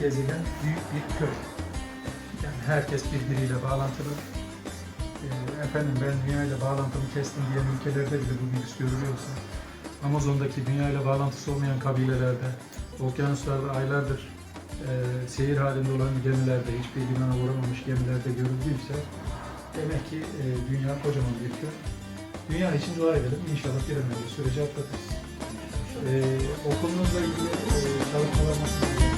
gezegen büyük bir köy. Yani herkes birbiriyle bağlantılı. Ee, efendim ben dünya ile bağlantımı kestim diyen ülkelerde bile bu virüs görülüyorsa, Amazon'daki dünya ile bağlantısı olmayan kabilelerde, okyanuslarda aylardır e, seyir halinde olan gemilerde, hiçbir limana uğramamış gemilerde görüldüyse, demek ki e, dünya kocaman bir köy. Dünya için dua edelim. İnşallah bir an önce süreci atlatırız. Ee, okulunuzla ilgili e, çalışmalar nasıl?